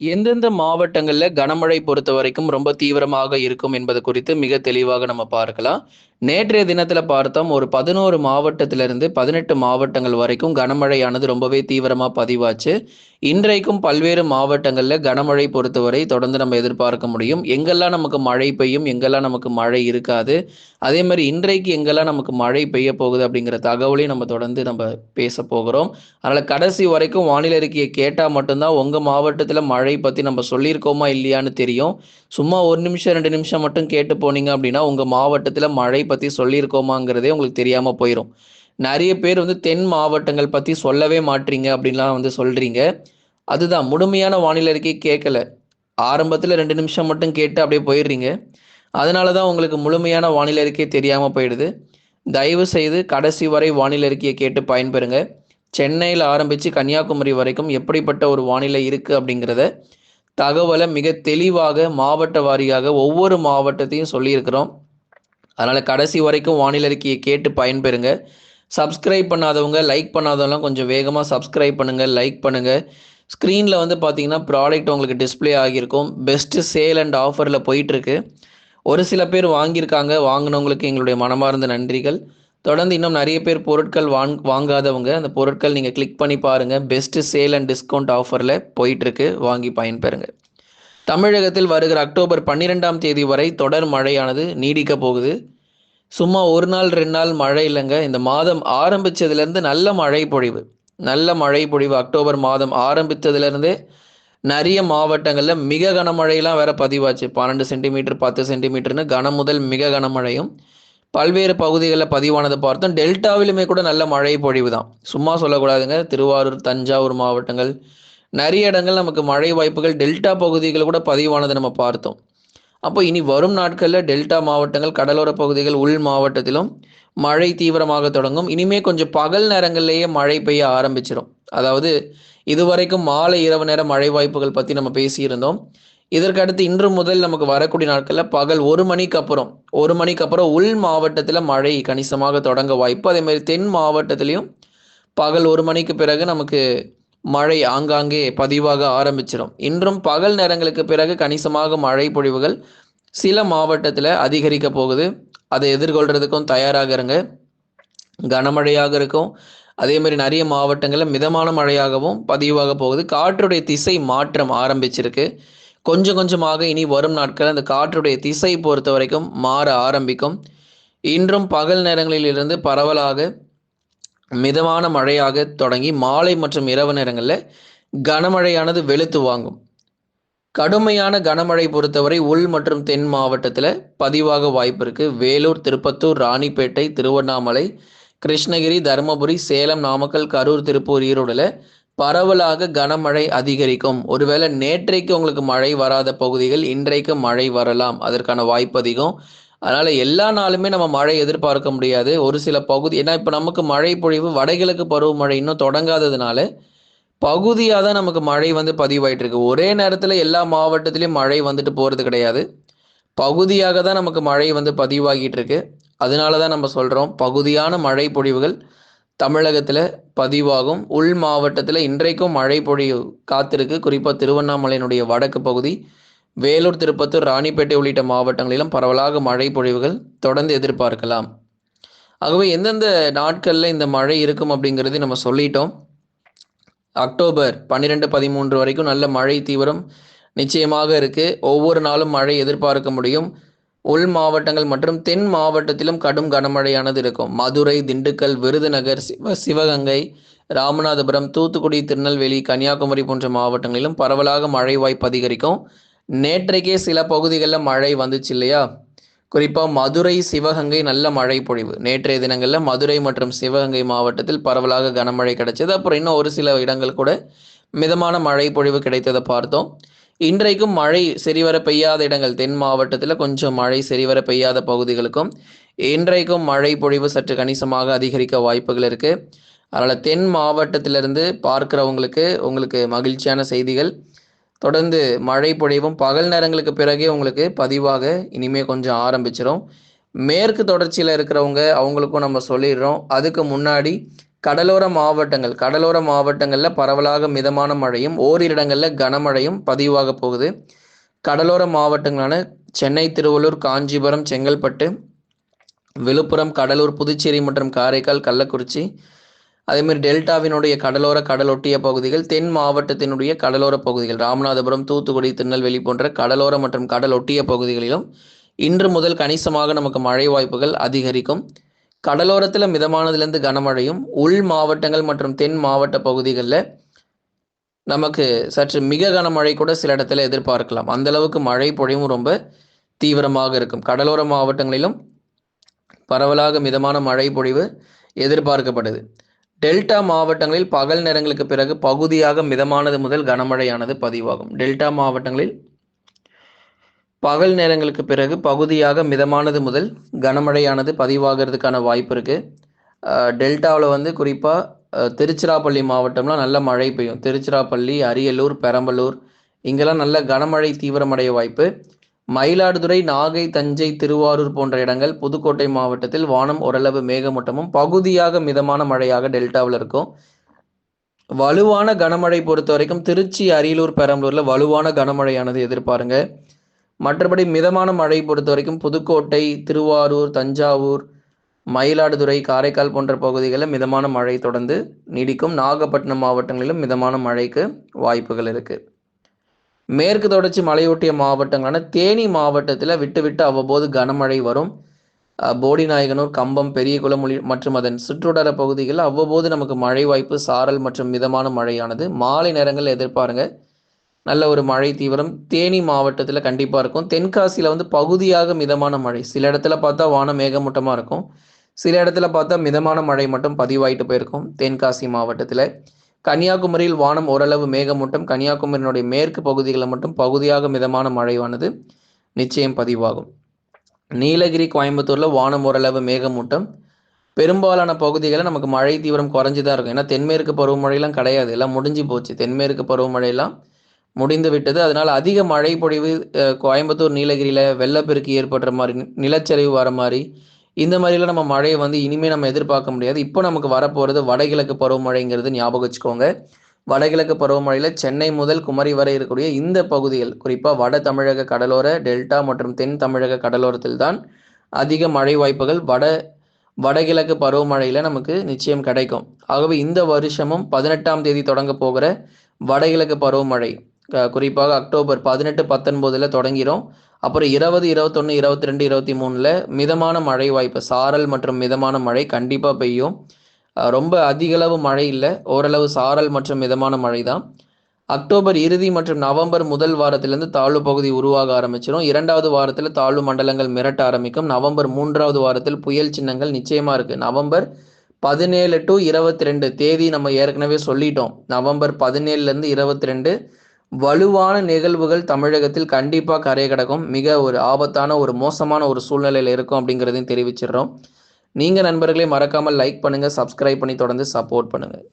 எந்தெந்த மாவட்டங்களில் கனமழை பொறுத்த வரைக்கும் ரொம்ப தீவிரமாக இருக்கும் என்பது குறித்து மிக தெளிவாக நம்ம பார்க்கலாம். நேற்றைய தினத்தில் பார்த்தோம் ஒரு 11 மாவட்டத்திலிருந்து 18 மாவட்டங்கள் வரைக்கும் கனமழையானது ரொம்பவே தீவிரமா பதிவாச்சு. இன்றைக்கும் பல்வேறு மாவட்டங்கள்ல கனமழை பொறுத்தவரை தொடர்ந்து நம்ம எதிர்பார்க்க முடியும். எங்கெல்லாம் நமக்கு மழை பெய்யும், எங்கெல்லாம் நமக்கு மழை இருக்காது. அதே மாதிரி இன்றைக்கு எங்கெல்லாம் நமக்கு மழை பெய்ய போகுது அப்படிங்கிற தகவலையும் நம்ம தொடர்ந்து நம்ம பேச போகிறோம். அதனால கடைசி வரைக்கும் வானிலை அறிக்கையை கேட்டா மட்டும்தான் உங்க மழை பத்தி நம்ம சொல்லியிருக்கோமா இல்லையான்னு தெரியும். சும்மா ஒரு நிமிஷம் ரெண்டு நிமிஷம் மட்டும் கேட்டு போனீங்க அப்படின்னா, உங்க மாவட்டத்தில் மழை பத்தி சொல்லியிருக்கோமாங்கிறதே உங்களுக்கு தெரியாம போயிரும். நிறைய பேர் வந்து தென் மாவட்டங்கள் பத்தி சொல்லவே மாட்றீங்க அப்படின்லாம் வந்து சொல்றீங்க. அதுதான் முழுமையான வானிலை அறிக்கை கேட்கல. ஆரம்பத்தில் ரெண்டு நிமிஷம் மட்டும் கேட்டு அப்படியே போயிடுறீங்க. அதனால தான் உங்களுக்கு முழுமையான வானிலை அறிக்கை தெரியாம போயிடுது. தயவு செய்து கடைசி வரை வானிலை அறிக்கையை கேட்டு பயன்பெறுங்க. சென்னையில் ஆரம்பித்து கன்னியாகுமரி வரைக்கும் எப்படிப்பட்ட ஒரு வானிலை இருக்கு அப்படிங்கிறத தகவலை மிக தெளிவாக மாவட்ட வாரியாக ஒவ்வொரு மாவட்டத்தையும் சொல்லியிருக்கிறோம். அதனால் கடைசி வரைக்கும் வானிலை அறிக்கைய கேட்டு பயன்பெறுங்க. சப்ஸ்கிரைப் பண்ணாதவங்க, லைக் பண்ணாதவங்கலாம் கொஞ்சம் வேகமாக சப்ஸ்கிரைப் பண்ணுங்கள் லைக் பண்ணுங்கள் ஸ்க்ரீனில் வந்து பார்த்தீங்கன்னா, ப்ராடக்ட் உங்களுக்கு டிஸ்ப்ளே ஆகியிருக்கும். பெஸ்ட்டு சேல் அண்ட் ஆஃபரில் போயிட்டுருக்கு. ஒரு சில பேர் வாங்கியிருக்காங்க. வாங்கினவங்களுக்கு எங்களுடைய மனமார்ந்த நன்றிகள். தொடர்ந்து இன்னும் நிறைய பேர் பொருட்கள் வாங் வாங்காதவங்க, அந்த பொருட்கள் நீங்கள் கிளிக் பண்ணி பாருங்கள் பெஸ்ட்டு சேல் அண்ட் டிஸ்கவுண்ட் ஆஃபரில் போயிட்டுருக்கு. வாங்கி பயன்பெறுங்க. தமிழகத்தில் வருகிற அக்டோபர் 12ஆம் தேதி வரை தொடர் மழையானது நீடிக்க போகுது. சும்மா ஒரு நாள் ரெண்டு நாள் மழை இல்லைங்க இந்த மாதம் ஆரம்பித்ததுலேருந்து நல்ல மழை பொழிவு. நல்ல மழை பொழிவு அக்டோபர் மாதம் ஆரம்பித்ததுலேருந்தே நிறைய மாவட்டங்களில் மிக கனமழையெல்லாம் வேற பதிவாச்சு. 12 சென்டிமீட்டர், பத்து சென்டிமீட்டர்னு கனம் முதல் மிக கனமழையும் பல்வேறு பகுதிகளில் பதிவானதை பார்த்தோம். டெல்டாவிலுமே கூட நல்ல மழை பொழிவு தான். சும்மா சொல்லக்கூடாதுங்க. திருவாரூர், தஞ்சாவூர் மாவட்டங்கள் நிறைய இடங்கள் நமக்கு மழை வாய்ப்புகள் டெல்டா பகுதிகள் கூட பதிவானதை நம்ம பார்த்தோம். அப்போ இனி வரும் நாட்களில் டெல்டா மாவட்டங்கள், கடலோர பகுதிகள், உள் மாவட்டத்திலும் மழை தீவிரமாக தொடங்கும். இனிமே கொஞ்சம் பகல் நேரங்கள்லேயே மழை பெய்ய ஆரம்பிச்சிடும் அதாவது இதுவரைக்கும் மாலை, இரவு நேர மழை வாய்ப்புகள் பத்தி நம்ம பேசியிருந்தோம். இதற்கு அடுத்து இன்று முதல் நமக்கு வரக்கூடிய நாட்களில் பகல் ஒரு மணிக்கு அப்புறம் ஒரு மணிக்கு அப்புறம் உள் மாவட்டத்தில் மழை கணிசமாக தொடங்க வாய்ப்பு. அதேமாரி தென் மாவட்டத்திலையும் பகல் ஒரு மணிக்கு பிறகு நமக்கு மழை ஆங்காங்கே பதிவாக ஆரம்பிச்சிடும் இன்றும் பகல் நேரங்களுக்கு பிறகு கணிசமாக மழை பொழிவுகள் சில மாவட்டத்தில் அதிகரிக்க போகுது. அதை எதிர்கொள்றதுக்கும் தயாராக இருங்க. கனமழையாக இருக்கும். அதே மாதிரி நிறைய மாவட்டங்களில் மிதமான மழையாகவும் பதிவாக போகுது. காற்றுடைய திசை மாற்றம் ஆரம்பிச்சிருக்கு. கொஞ்சம் கொஞ்சமாக இனி வரும் நாட்கள் அந்த காற்றுடைய திசை பொறுத்தவரைக்கும் மாற ஆரம்பிக்கும். இன்றும் பகல் நேரங்களில் இருந்து பரவலாக மிதமான மழையாக தொடங்கி மாலை மற்றும் இரவு நேரங்களில் கனமழையானது வெளுத்து வாங்கும். கடுமையான கனமழை பொறுத்தவரை உள் மற்றும் தென் மாவட்டத்தில் பதிவாக வாய்ப்பு இருக்கு. வேலூர், திருப்பத்தூர், ராணிப்பேட்டை, திருவண்ணாமலை, கிருஷ்ணகிரி, தருமபுரி, சேலம், நாமக்கல், கரூர், திருப்பூர், ஈரோடுல பரவலாக கனமழை அதிகரிக்கும். ஒருவேளை நேற்றைக்கு உங்களுக்கு மழை வராத பகுதிகள் இன்றைக்கு மழை வரலாம். அதற்கான வாய்ப்பு அதிகம். அதனால எல்லா நாளுமே நம்ம மழை எதிர்பார்க்க முடியாது. ஒரு சில பகுதி ஏன்னா இப்ப நமக்கு மழை பொழிவு வடகிழக்கு பருவமழை இன்னும் தொடங்காததுனால, பகுதியாக தான் நமக்கு மழை வந்து பதிவாயிட்டு இருக்கு. ஒரே நேரத்தில் எல்லா மாவட்டத்திலயும் மழை வந்துட்டு போறது கிடையாது. பகுதியாக தான் நமக்கு மழை வந்து பதிவாகிட்டு இருக்கு. அதனால தான் நம்ம சொல்றோம். பகுதியான மழை பொழிவுகள் தமிழகத்தில பதிவாகும். உள் மாவட்டத்தில் இன்றைக்கும் மழை பொழிவு காத்திருக்கு. குறிப்பா திருவண்ணாமலையினுடைய வடக்கு பகுதி, வேலூர், திருப்பத்தூர், ராணிப்பேட்டை உள்ளிட்ட மாவட்டங்களிலும் பரவலாக மழை பொழிவுகள் தொடர்ந்து எதிர்பார்க்கலாம். ஆகவே எந்தெந்த நாட்களில் இந்த மழை இருக்கும் அப்படிங்கிறது நம்ம சொல்லிட்டோம். அக்டோபர் 12, 13 வரைக்கும் நல்ல மழை தீவிரம் நிச்சயமாக இருக்குது ஒவ்வொரு நாளும் மழை எதிர்பார்க்க முடியும். உள் மாவட்டங்கள் மற்றும் தென் மாவட்டத்திலும் கடும் கனமழையானது இருக்கும். மதுரை, திண்டுக்கல், விருதுநகர், சிவ சிவகங்கை, ராமநாதபுரம், தூத்துக்குடி, திருநெல்வேலி, கன்னியாகுமரி போன்ற மாவட்டங்களிலும் பரவலாக மழை வாய்ப்பு அதிகரிக்கும். நேற்றைக்கே சில பகுதிகளில் மழை வந்துச்சு இல்லையா? குறிப்பாக மதுரை, சிவகங்கை நல்ல மழை பொழிவு. நேற்றைய தினங்களில் மதுரை மற்றும் சிவகங்கை மாவட்டத்தில் பரவலாக கனமழை கிடைச்சது. அப்புறம் இன்னும் ஒரு சில இடங்கள் கூட மிதமான மழை பொழிவு கிடைத்ததை பார்த்தோம். இன்றைக்கும் மழை சரிவர பெய்யாத இடங்கள் தென் மாவட்டத்தில் கொஞ்சம் மழை சரிவர பெய்யாத பகுதிகளுக்கும், இன்றைக்கும் மழை பொழிவு சற்று கணிசமாக அதிகரிக்க வாய்ப்புகள் இருக்குது அதனால் தென் மாவட்டத்திலிருந்து பார்க்குறவங்களுக்கு உங்களுக்கு மகிழ்ச்சியான செய்திகள். தொடர்ந்து மழை பொழிவும். பகல் நேரங்களுக்கு பிறகே உங்களுக்கு பதிவாக இனிமே கொஞ்சம் ஆரம்பிச்சிடும் மேற்கு தொடர்ச்சியில் இருக்கிறவங்க அவங்களுக்கும் நம்ம சொல்லிடுறோம். அதுக்கு முன்னாடி கடலோர மாவட்டங்கள் கடலோர மாவட்டங்களில் பரவலாக மிதமான மழையும் ஓரிரு இடங்களில் கனமழையும் பதிவாக போகுது. கடலோர மாவட்டங்களான சென்னை திருவள்ளூர் காஞ்சிபுரம் செங்கல்பட்டு விழுப்புரம் கடலூர் புதுச்சேரி மற்றும் காரைக்கால் கள்ளக்குறிச்சி அதேமாதிரி டெல்டாவினுடைய கடலோர கடலொட்டிய பகுதிகள் தென் மாவட்டத்தினுடைய கடலோர பகுதிகள் ராமநாதபுரம் தூத்துக்குடி திருநெல்வேலி போன்ற கடலோர மற்றும் கடலொட்டிய பகுதிகளிலும் இன்று முதல் கணிசமாக நமக்கு மழை வாய்ப்புகள் அதிகரிக்கும். கடலோரத்தில் மிதமானதுலேருந்து கனமழையும் உள் மாவட்டங்கள் மற்றும் தென் மாவட்ட பகுதிகளில் நமக்கு சற்று மிக கனமழை கூட சில இடத்துல எதிர்பார்க்கலாம். அந்த அளவுக்கு மழை பொழிவும் ரொம்ப தீவிரமாக இருக்கும். கடலோர மாவட்டங்களிலும் பரவலாக மிதமான மழை பொழிவு எதிர்பார்க்கப்படுது. டெல்டா மாவட்டங்களில் பகல் நேரங்களுக்கு பிறகு பகுதியாக மிதமானது முதல் கனமழையானது பதிவாகும். டெல்டா மாவட்டங்களில் பகல் நேரங்களுக்கு பிறகு பகுதியாக மிதமானது முதல் கனமழையானது பதிவாகிறதுக்கான வாய்ப்பு இருக்குது டெல்டாவில் வந்து குறிப்பாக திருச்சிராப்பள்ளி மாவட்டம்லாம் நல்ல மழை பெய்யும். திருச்சிராப்பள்ளி அரியலூர் பெரம்பலூர் இங்கெல்லாம் நல்ல கனமழை தீவிரமடைய வாய்ப்பு. மயிலாடுதுறை நாகை தஞ்சை திருவாரூர் போன்ற இடங்கள் புதுக்கோட்டை மாவட்டத்தில் வானம் ஓரளவு மேகமூட்டமும் பகுதியாக மிதமான மழையாக டெல்டாவில் இருக்கும். வலுவான கனமழை பொறுத்த வரைக்கும் திருச்சி அரியலூர் பெரம்பலூரில் வலுவான கனமழையானது எதிர்பாருங்க. மற்றபடி மிதமான மழை பொறுத்த வரைக்கும் புதுக்கோட்டை திருவாரூர் தஞ்சாவூர் மயிலாடுதுறை காரைக்கால் போன்ற பகுதிகளில் மிதமான மழை தொடர்ந்து நீடிக்கும். நாகப்பட்டினம் மாவட்டங்களிலும் மிதமான மழைக்கு வாய்ப்புகள் இருக்குது மேற்கு தொடர்ச்சி மலையொட்டிய மாவட்டங்களான தேனி மாவட்டத்தில் விட்டு விட்டு அவ்வப்போது கனமழை வரும். போடிநாயகனூர் கம்பம் பெரியகுளம் மற்றும் அதன் சுற்றுவட்டார பகுதிகளில் அவ்வப்போது நமக்கு மழை வாய்ப்பு சாரல் மற்றும் மிதமான மழையானது. மாலை நேரங்களில் எதிர்பாருங்க. நல்ல ஒரு மழை தீவிரம் தேனி மாவட்டத்தில் கண்டிப்பாக இருக்கும். தென்காசியில் வந்து பகுதியாக மிதமான மழை. சில இடத்துல பார்த்தா வானம் மேகமூட்டமாக இருக்கும். சில இடத்துல பார்த்தா மிதமான மழை மட்டும் பதிவாயிட்டு போயிருக்கும். தென்காசி மாவட்டத்தில். கன்னியாகுமரியில் வானம் ஓரளவு மேகமூட்டம். கன்னியாகுமரியினுடைய மேற்கு பகுதிகளில் மட்டும் பகுதியாக மிதமான மழையானது நிச்சயம் பதிவாகும். நீலகிரி கோயம்புத்தூரில் வானம் ஓரளவு மேகமூட்டம். பெரும்பாலான பகுதிகளில் நமக்கு மழை தீவிரம் குறைஞ்சி தான் இருக்கும். ஏன்னா தென்மேற்கு பருவமழையெல்லாம் கிடையாது. எல்லாம் முடிஞ்சு போச்சு. தென்மேற்கு பருவமழையெல்லாம் முடிந்து விட்டது. அதனால் அதிக மழை பொழிவு கோயம்புத்தூர் நீலகிரியில் வெள்ளப்பெருக்கு ஏற்படுற மாதிரி நிலச்சரிவு வர மாதிரி இந்த மாதிரிலாம் நம்ம மழையை வந்து இனிமேல் நம்ம எதிர்பார்க்க முடியாது. இப்போ நமக்கு வரப்போகிறது வடகிழக்கு பருவமழைங்கிறது ஞாபகம் வச்சுக்கோங்க. வடகிழக்கு பருவமழையில் சென்னை முதல் குமரி வரை இருக்கக்கூடிய இந்த பகுதிகள் குறிப்பாக வட தமிழக கடலோர டெல்டா மற்றும் தென் தமிழக கடலோரத்தில் தான் அதிக மழை வாய்ப்புகள். வட வடகிழக்கு பருவமழையில் நமக்கு நிச்சயம் கிடைக்கும். ஆகவே இந்த வருஷமும் பதினெட்டாம் தேதி தொடங்க போகிற வடகிழக்கு பருவமழை குறிப்பாக அக்டோபர் பதினெட்டு பத்தொன்பதில் தொடங்கிடும் அப்புறம் இருபது இருபத்தொன்று இருபத்தி ரெண்டு இருபத்தி மூணில் மிதமான மழை வாய்ப்பு. சாரல் மற்றும் மிதமான மழை கண்டிப்பாக பெய்யும். ரொம்ப அதிகளவு மழை இல்லை. ஓரளவு சாரல் மற்றும் மிதமான மழை தான். அக்டோபர் இறுதி மற்றும் நவம்பர் முதல் வாரத்திலிருந்து தாழ்வு பகுதி உருவாக ஆரம்பிச்சிடும் இரண்டாவது வாரத்தில் தாழ்வு மண்டலங்கள் மிரட்ட ஆரம்பிக்கும். நவம்பர் மூன்றாவது வாரத்தில் புயல் சின்னங்கள் நிச்சயமாக இருக்குது நவம்பர் பதினேழு டு இருபத்தி ரெண்டு தேதி நம்ம ஏற்கனவே சொல்லிட்டோம். நவம்பர் பதினேழுலேருந்து இருபத்தி ரெண்டு வலுவான நிகழ்வுகள் தமிழகத்தில் கண்டிப்பாக கரையை கிடக்கும். மிக ஒரு ஆபத்தான ஒரு மோசமான ஒரு சூழ்நிலையில் இருக்கும் அப்படிங்கிறதையும் தெரிவிச்சிடுறோம். நீங்கள் நண்பர்களே மறக்காமல் லைக் பண்ணுங்கள் சப்ஸ்கிரைப் பண்ணி தொடர்ந்து சப்போர்ட் பண்ணுங்கள்